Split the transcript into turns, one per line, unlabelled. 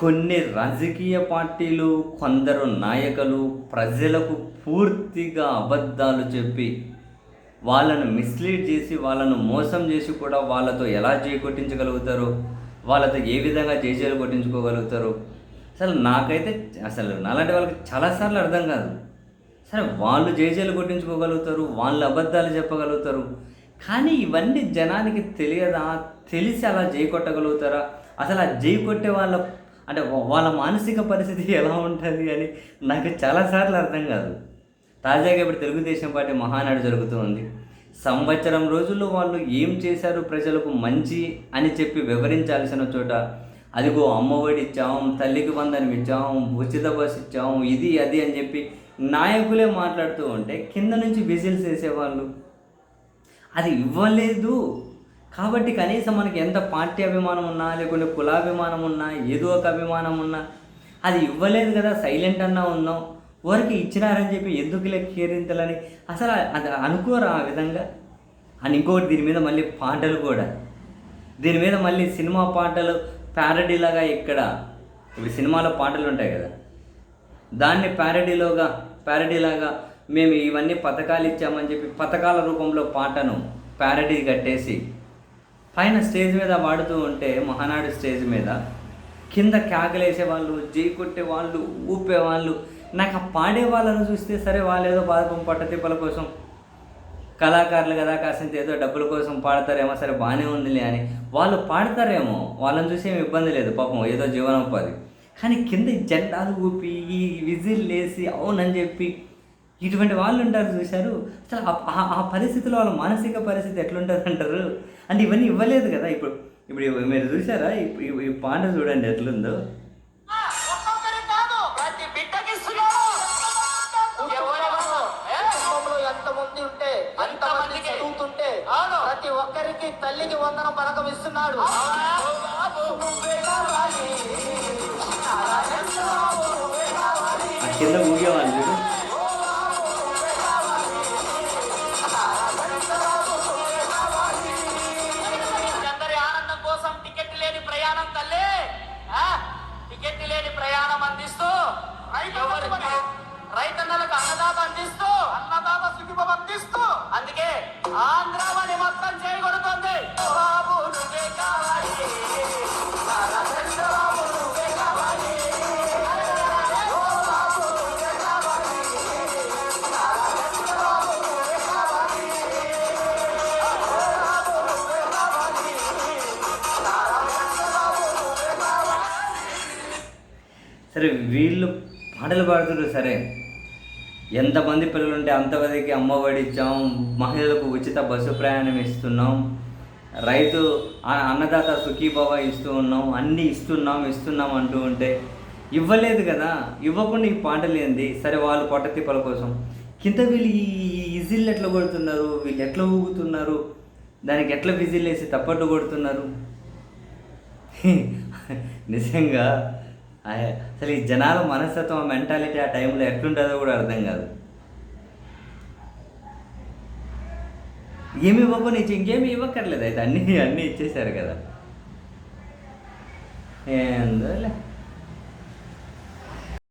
కొన్ని రాజకీయ పార్టీలు కొందరు నాయకులు ప్రజలకు పూర్తిగా అబద్ధాలు చెప్పి వాళ్ళను మిస్లీడ్ చేసి వాళ్ళను మోసం చేసి కూడా వాళ్ళతో ఎలా చేకొట్టించగలుగుతారు? వాళ్ళతో ఏ విధంగా చేజేలు కొట్టించుకోగలుగుతారు? అసలు నాకైతే అసలు నాలాంటి వాళ్ళకి చాలాసార్లు అర్థం కాదు. సరే వాళ్ళు జేజేలు కొట్టించుకోగలుగుతారు వాళ్ళు అబద్ధాలు చెప్పగలుగుతారు. కానీ ఇవన్నీ జనానికి తెలియదా? తెలిసి అలా జై కొట్టగలుగుతారా అసలు ఆ జై కొట్టే వాళ్ళ అంటే వాళ్ళ మానసిక పరిస్థితి ఎలా ఉంటుంది అని నాకు చాలాసార్లు అర్థం కాదు. తాజాగా ఇప్పుడు తెలుగుదేశం పార్టీ మహానాడు జరుగుతుంది. సంవత్సరం రోజుల్లో వాళ్ళు ఏం చేశారు ప్రజలకు మంచి అని చెప్పి వివరించాల్సిన చోట అదిగో అమ్మఒడి ఇచ్చాం తల్లికి వందనం ఇచ్చాం ఉచిత బస్సు ఇచ్చాం ఇది అది అని చెప్పి నాయకులే మాట్లాడుతూ ఉంటే కింద నుంచి విజిల్స్ వేసేవాళ్ళు. అది ఇవ్వలేదు. కాబట్టి కనీసం మనకి ఎంత పార్టీ అభిమానం ఉన్నా లేకుంటే కులాభిమానం ఉన్నా ఏదో ఒక అభిమానం ఉన్నా అది ఇవ్వలేదు కదా సైలెంట్ అన్నా ఉన్నాం ఊరికి ఇచ్చినారని చెప్పి ఎందుకు లెక్కేరింతలని అసలు అది అనుకోరా ఆ విధంగా? అని ఇంకోటి దీని మీద మళ్ళీ పాటలు కూడా. దీని మీద మళ్ళీ సినిమా పాటలు ప్యారడీలాగా ఇక్కడ ఇవి సినిమాలో పాటలు ఉంటాయి కదా. దాన్ని ప్యారడీలోగా ప్యారడీలాగా మేము ఇవన్నీ పథకాలు ఇచ్చామని చెప్పి పథకాల రూపంలో పాటను ప్యారడీ కట్టేసి పైన స్టేజ్ మీద పాడుతూ ఉంటే మహానాడు స్టేజ్ మీద కింద కేకలేసే వాళ్ళు జై కొట్టే వాళ్ళు ఊపే వాళ్ళు నాకు ఆ పాడే వాళ్ళని చూస్తే సరే వాళ్ళు ఏదో పాదకం పట్టతిప్పల కోసం కళాకారులు కదా కాసింత ఏదో డబ్బుల కోసం పాడతారేమో సరే బాగానే ఉందిలే అని. వాళ్ళు పాడతారేమో వాళ్ళని చూసి ఏమి ఇబ్బంది లేదు పాపం ఏదో జీవనోపాధి. కానీ కింద జెండాలు ఊపి ఈ విజిల్ వేసి అవునని చెప్పి ఇటువంటి వాళ్ళు ఉంటారు చూశారు. అసలు ఆ- పరిస్థితిలో వాళ్ళ మానసిక పరిస్థితి ఎట్లుంటుంది అంటారు అంటే ఇవన్నీ ఇవ్వలేదు కదా ఇప్పుడు. ఇప్పుడు మీరు చూసారా ఈ- పాట చూడండి ఎట్లుందో.
ప్రతి
ఒక్కరికి తల్లికి వందన పథకం ఇస్తున్నాడు.
కింద ఊగేవాళ్ళు
ఆంధ్రావని మొత్తం చేయగొడుతుంది బాబు నువ్వే కావాలి.
సరే వీళ్ళు పాటలు పాడుతున్నారు సరే. ఎంతమంది పిల్లలు ఉంటే అంతమందికి అమ్మఒడి ఇచ్చాం మహిళలకు ఉచిత బస్సు ప్రయాణం ఇస్తున్నాం రైతు ఆ- అన్నదాత సుఖీభవ ఇస్తూ ఉన్నాం అన్నీ ఇస్తున్నాం ఇస్తున్నాం అంటూ ఉంటే ఇవ్వలేదు కదా ఇవ్వకుండా ఈ పాటలు ఏంది? సరే వాళ్ళు పొట్టతిప్పల కోసం. కింద వీళ్ళు ఈ విజిల్ ఎట్లా కొడుతున్నారు? వీళ్ళు ఎట్లా ఊగుతున్నారు? దానికి ఎట్లా విజిల్ వేసి తప్పట్లు కొడుతున్నారు? నిజంగా అసలు ఈ జనాల మనస్తత్వం మెంటాలిటీ ఆ టైంలో ఎట్లుంటుందో కూడా అర్థం కాదు. ఏమి ఇవ్వకుండా నీకు ఇంకేమి ఇవ్వక్కర్లేదు. అయితే అన్నీ అన్నీ ఇచ్చేశారు కదా. ఏందోలే.